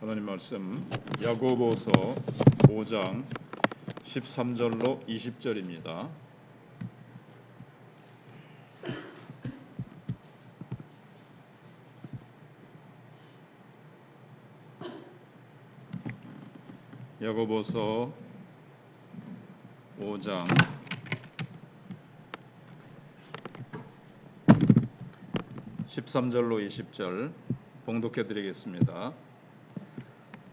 하나님 말씀 야고보서 5장 13절로 20절입니다. 야고보서 5장 13절로 20절 봉독해 드리겠습니다.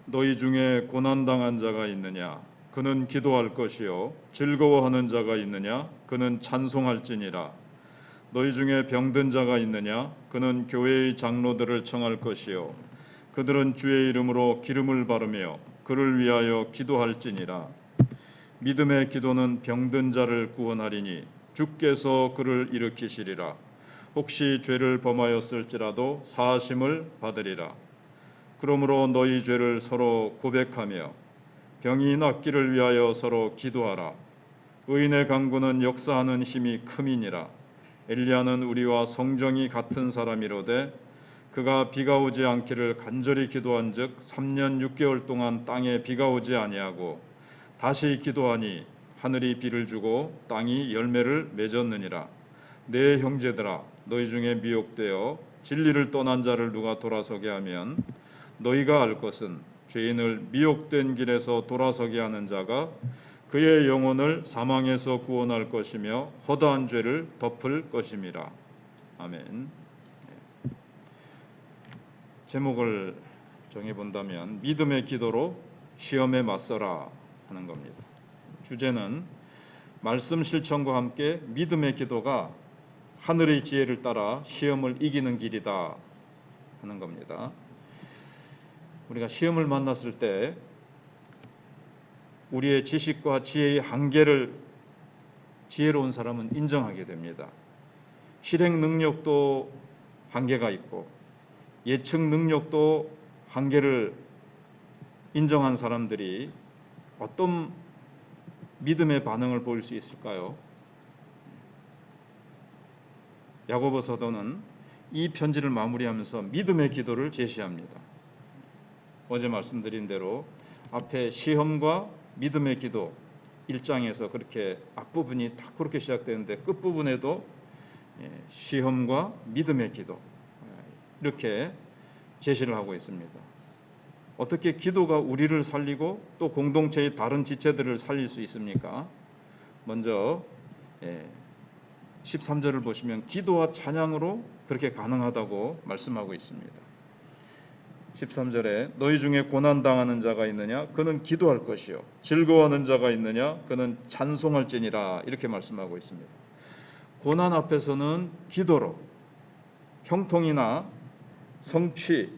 너희 중에 고난 당한 자가 있느냐? 그는 기도할 것이요 즐거워하는 자가 있느냐? 그는 찬송할지니라. 너희 중에 병든 자가 있느냐? 그는 교회의 장로들을 청할 것이요 그들은 주의 이름으로 기름을 바르며 그를 위하여 기도할지니라. 믿음의 기도는 병든 자를 구원하리니 주께서 그를 일으키시리라. 혹시 죄를 범하였을지라도 사하심을 받으리라 그러므로 너희 죄를 서로 고백하며 병이 낫기를 위하여 서로 기도하라. 의인의 강구는 역사하는 힘이 큼이니라. 엘리야는 우리와 성정이 같은 사람이로되 그가 비가 오지 않기를 간절히 기도한즉 3년 6개월 동안 땅에 비가 오지 아니하고 다시 기도하니 하늘이 비를 주고 땅이 열매를 맺었느니라. 내 형제들아 너희 중에 미혹되어 진리를 떠난 자를 누가 돌아서게 하면 너희가 알 것은 죄인을 미혹된 길에서 돌아서게 하는 자가 그의 영혼을 사망에서 구원할 것이며 허다한 죄를 덮을 것임이라. 아멘. 제목을 정해 본다면 믿음의 기도로 시험에 맞서라 하는 겁니다. 주제는 말씀 실천과 함께 믿음의 기도가 하늘의 지혜를 따라 시험을 이기는 길이다 하는 겁니다. 우리가 시험을 만났을 때 우리의 지식과 지혜의 한계를 지혜로운 사람은 인정하게 됩니다. 실행 능력도 한계가 있고 예측 능력도 한계를 인정한 사람들이 어떤 믿음의 반응을 보일 수 있을까요? 야고보 서도는 이 편지를 마무리하면서 믿음의 기도를 제시합니다. 어제 말씀드린 대로 앞에 시험과 믿음의 기도 1장에서 그렇게 앞부분이 딱 그렇게 시작되는데 끝부분에도 예, 시험과 믿음의 기도 예, 이렇게 제시를 하고 있습니다. 어떻게 기도가 우리를 살리고 또 공동체의 다른 지체들을 살릴 수 있습니까? 먼저 13절을 예, 보시면 기도와 찬양으로 그렇게 가능하다고 말씀하고 있습니다. 13절에 너희 중에 고난 당하는 자가 있느냐 그는 기도할 것이요 즐거워하는 자가 있느냐 그는 찬송할지니라 이렇게 말씀하고 있습니다. 고난 앞에서는 기도로 형통이나 성취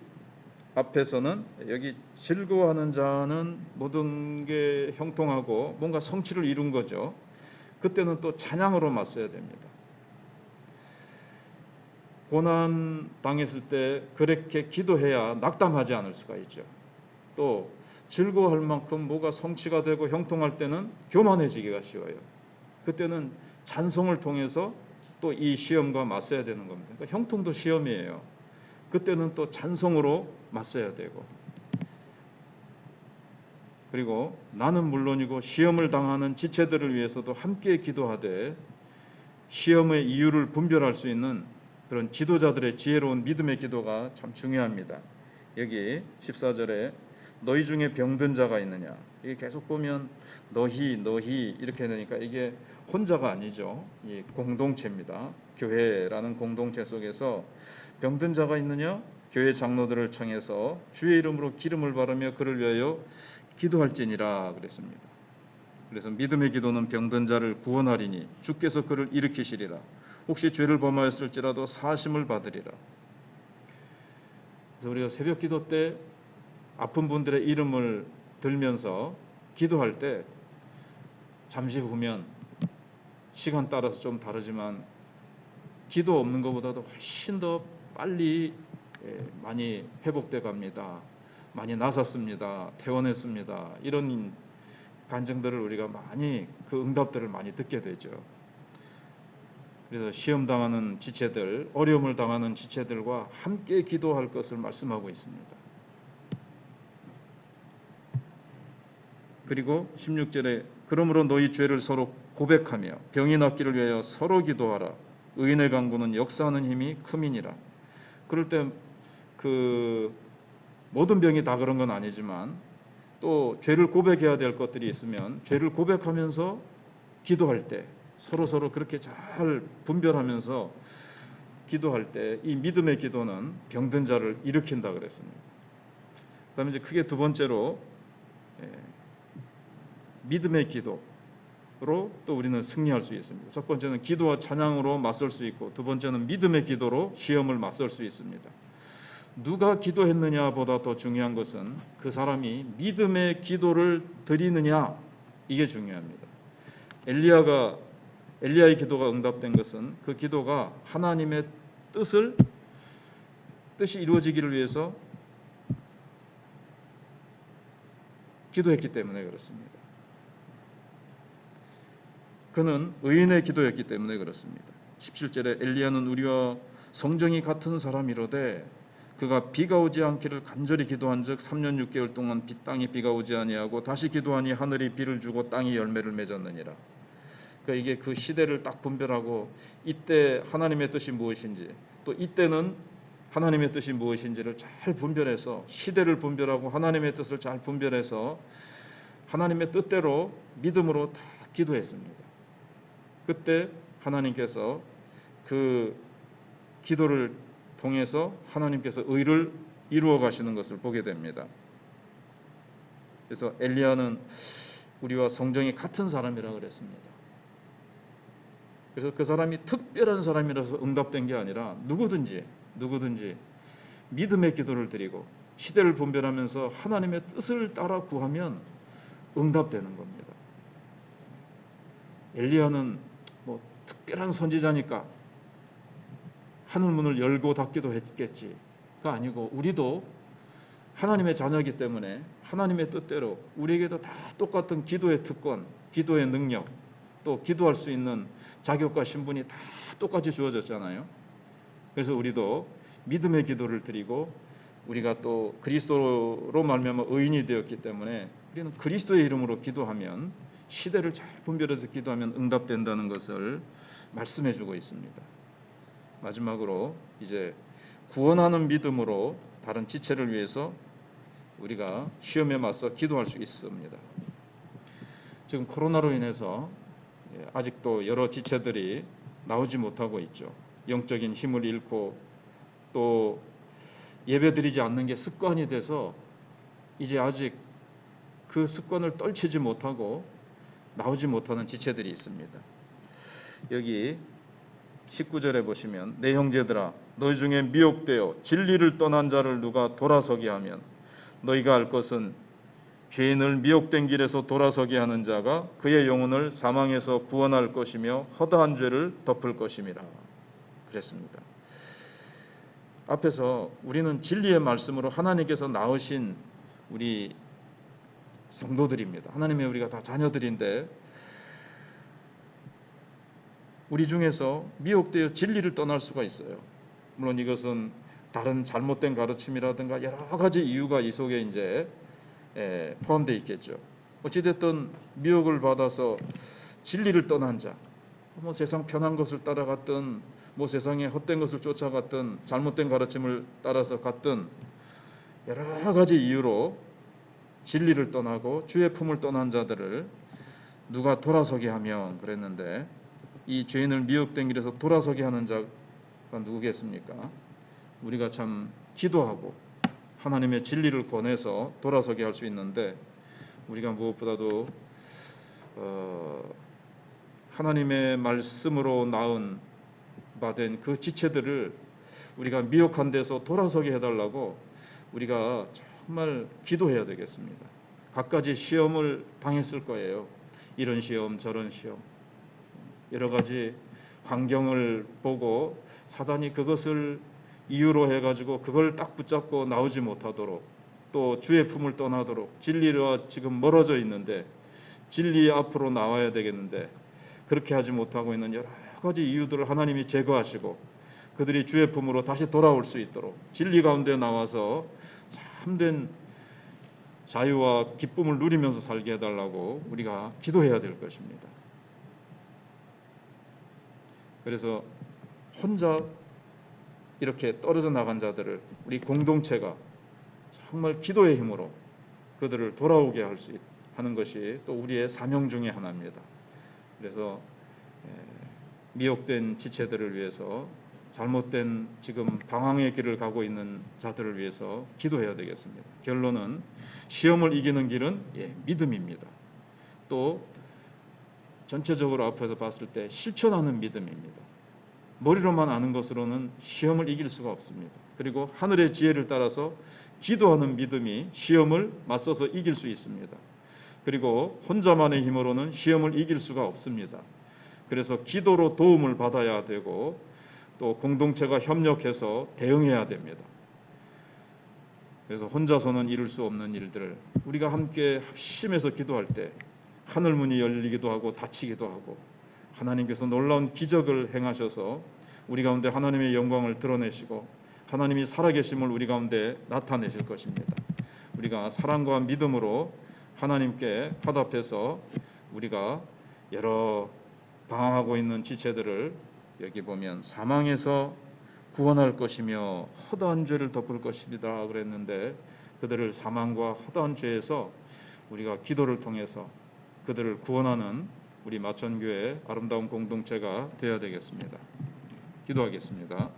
앞에서는 여기 즐거워하는 자는 모든 게 형통하고 뭔가 성취를 이룬 거죠. 그때는 또 찬양으로 맞서야 됩니다. 고난 당했을 때 그렇게 기도해야 낙담하지 않을 수가 있죠. 또 즐거워할 만큼 뭐가 성취가 되고 형통할 때는 교만해지기가 쉬워요. 그때는 찬송을 통해서 또 이 시험과 맞서야 되는 겁니다. 그러니까 형통도 시험이에요. 그때는 또 찬송으로 맞서야 되고 그리고 나는 물론이고 시험을 당하는 지체들을 위해서도 함께 기도하되 시험의 이유를 분별할 수 있는 그런 지도자들의 지혜로운 믿음의 기도가 참 중요합니다. 여기 14절에 너희 중에 병든 자가 있느냐? 이게 계속 보면 너희 너희 이렇게 되니까 이게 혼자가 아니죠. 이 공동체입니다. 교회라는 공동체 속에서 병든 자가 있느냐? 교회 장로들을 청해서 주의 이름으로 기름을 바르며 그를 위하여 기도할지니라 그랬습니다. 그래서 믿음의 기도는 병든 자를 구원하리니 주께서 그를 일으키시리라. 혹시 죄를 범하였을지라도 사심을 받으리라. 그래서 우리가 새벽 기도 때 아픈 분들의 이름을 들면서 기도할 때 잠시 후면 시간 따라서 좀 다르지만 기도 없는 것보다도 훨씬 더 빨리 예, 많이 회복돼 갑니다. 많이 나섰습니다. 퇴원했습니다. 이런 간증들을 우리가 많이 그 응답들을 많이 듣게 되죠. 그래서 시험 당하는 지체들, 어려움을 당하는 지체들과 함께 기도할 것을 말씀하고 있습니다. 그리고 16절에 그러므로 너희 죄를 서로 고백하며 병이 낫기를 위하여 서로 기도하라. 의인의 강구는 역사하는 힘이 크민이라. 그럴 때 그 모든 병이 다 그런 건 아니지만 또 죄를 고백해야 될 것들이 있으면 죄를 고백하면서 기도할 때 서로 서로 그렇게 잘 분별하면서 기도할 때 이 믿음의 기도는 병든 자를 일으킨다 그랬습니다. 그다음에 이제 크게 두 번째로 예, 믿음의 기도로 또 우리는 승리할 수 있습니다. 첫 번째는 기도와 찬양으로 맞설 수 있고 두 번째는 믿음의 기도로 시험을 맞설 수 있습니다. 누가 기도했느냐보다 더 중요한 것은 그 사람이 믿음의 기도를 드리느냐 이게 중요합니다. 엘리야가 엘리야의 기도가 응답된 것은 그 기도가 하나님의 뜻을 뜻이 이루어지기를 위해서 기도했기 때문에 그렇습니다. 그는 의인의 기도였기 때문에 그렇습니다. 17절에 엘리야는 우리와 성정이 같은 사람이로되 그가 비가 오지 않기를 간절히 기도한즉 3년 6개월 동안 비 땅에 비가 오지 아니하고 다시 기도하니 하늘이 비를 주고 땅이 열매를 맺었느니라. 그러니까 이게 그 시대를 딱 분별하고 이때 하나님의 뜻이 무엇인지 또 이때는 하나님의 뜻이 무엇인지를 잘 분별해서 시대를 분별하고 하나님의 뜻을 잘 분별해서 하나님의 뜻대로 믿음으로 다 기도했습니다. 그때 하나님께서 그 기도를 통해서 하나님께서 의를 이루어 가시는 것을 보게 됩니다. 그래서 엘리야는 우리와 성정이 같은 사람이라 그랬습니다. 그래서 그 사람이 특별한 사람이라서 응답된 게 아니라 누구든지 누구든지 믿음의 기도를 드리고 시대를 분별하면서 하나님의 뜻을 따라 구하면 응답되는 겁니다. 엘리야는 뭐 특별한 선지자니까 하늘 문을 열고 닫기도 했겠지가 아니고 우리도 하나님의 자녀이기 때문에 하나님의 뜻대로 우리에게도 다 똑같은 기도의 특권, 기도의 능력, 또 기도할 수 있는 자격과 신분이 다 똑같이 주어졌잖아요. 그래서 우리도 믿음의 기도를 드리고 우리가 또 그리스도로 말미암아 의인이 되었기 때문에 우리는 그리스도의 이름으로 기도하면 시대를 잘 분별해서 기도하면 응답된다는 것을 말씀해 주고 있습니다. 마지막으로 이제 구원하는 믿음으로 다른 지체를 위해서 우리가 시험에 맞서 기도할 수 있습니다. 지금 코로나로 인해서 예, 아직도 여러 지체들이 나오지 못하고 있죠. 영적인 힘을 잃고 또 예배드리지 않는 게 습관이 돼서 이제 아직 그 습관을 떨치지 못하고 나오지 못하는 지체들이 있습니다. 여기 19절에 보시면 내 형제들아 너희 중에 미혹되어 진리를 떠난 자를 누가 돌아서게 하면 너희가 알 것은 죄인을 미혹된 길에서 돌아서게 하는 자가 그의 영혼을 사망에서 구원할 것이며 허다한 죄를 덮을 것임이라 그랬습니다. 앞에서 우리는 진리의 말씀으로 하나님께서 낳으신 우리 성도들입니다. 하나님의 우리가 다 자녀들인데 우리 중에서 미혹되어 진리를 떠날 수가 있어요. 물론 이것은 다른 잘못된 가르침이라든가 여러 가지 이유가 이 속에 이제 에, 포함되어 있겠죠. 어찌됐든 미혹을 받아서 진리를 떠난 자, 뭐 세상 편한 것을 따라갔든 뭐 세상에 헛된 것을 쫓아갔든 잘못된 가르침을 따라서 갔든 여러 가지 이유로 진리를 떠나고 주의 품을 떠난 자들을 누가 돌아서게 하면 그랬는데 이 죄인을 미혹된 길에서 돌아서게 하는 자가 누구겠습니까? 우리가 참 기도하고 하나님의 진리를 권해서 돌아서게 할 수 있는데 우리가 무엇보다도 어, 하나님의 말씀으로 낳은 바된 그 지체들을 우리가 미혹한 데서 돌아서게 해달라고 우리가 정말 기도해야 되겠습니다. 갖가지 시험을 당했을 거예요. 이런 시험 저런 시험 여러 가지 환경을 보고 사단이 그것을 이유로 해가지고 그걸 딱 붙잡고 나오지 못하도록 또 주의 품을 떠나도록 진리와 지금 멀어져 있는데 진리 앞으로 나와야 되겠는데 그렇게 하지 못하고 있는 여러 가지 이유들을 하나님이 제거하시고 그들이 주의 품으로 다시 돌아올 수 있도록 진리 가운데 나와서 참된 자유와 기쁨을 누리면서 살게 해달라고 우리가 기도해야 될 것입니다. 그래서 혼자 이렇게 떨어져 나간 자들을 우리 공동체가 정말 기도의 힘으로 그들을 돌아오게 할 수 하는 것이 또 우리의 사명 중의 하나입니다. 그래서 에, 미혹된 지체들을 위해서 잘못된 지금 방황의 길을 가고 있는 자들을 위해서 기도해야 되겠습니다. 결론은 시험을 이기는 길은 예, 믿음입니다. 또 전체적으로 앞에서 봤을 때 실천하는 믿음입니다. 머리로만 아는 것으로는 시험을 이길 수가 없습니다. 그리고 하늘의 지혜를 따라서 기도하는 믿음이 시험을 맞서서 이길 수 있습니다. 그리고 혼자만의 힘으로는 시험을 이길 수가 없습니다. 그래서 기도로 도움을 받아야 되고 또 공동체가 협력해서 대응해야 됩니다. 그래서 혼자서는 이룰 수 없는 일들을 우리가 함께 합심해서 기도할 때 하늘 문이 열리기도 하고 닫히기도 하고 하나님께서 놀라운 기적을 행하셔서 우리 가운데 하나님의 영광을 드러내시고 하나님이 살아계심을 우리 가운데 나타내실 것입니다. 우리가 사랑과 믿음으로 하나님께 화답해서 우리가 여러 방황하고 있는 지체들을 여기 보면 사망에서 구원할 것이며 허다한 죄를 덮을 것입니다 그랬는데 그들을 사망과 허다한 죄에서 우리가 기도를 통해서 그들을 구원하는 우리 마천교회 아름다운 공동체가 되어야 되겠습니다. 기도하겠습니다.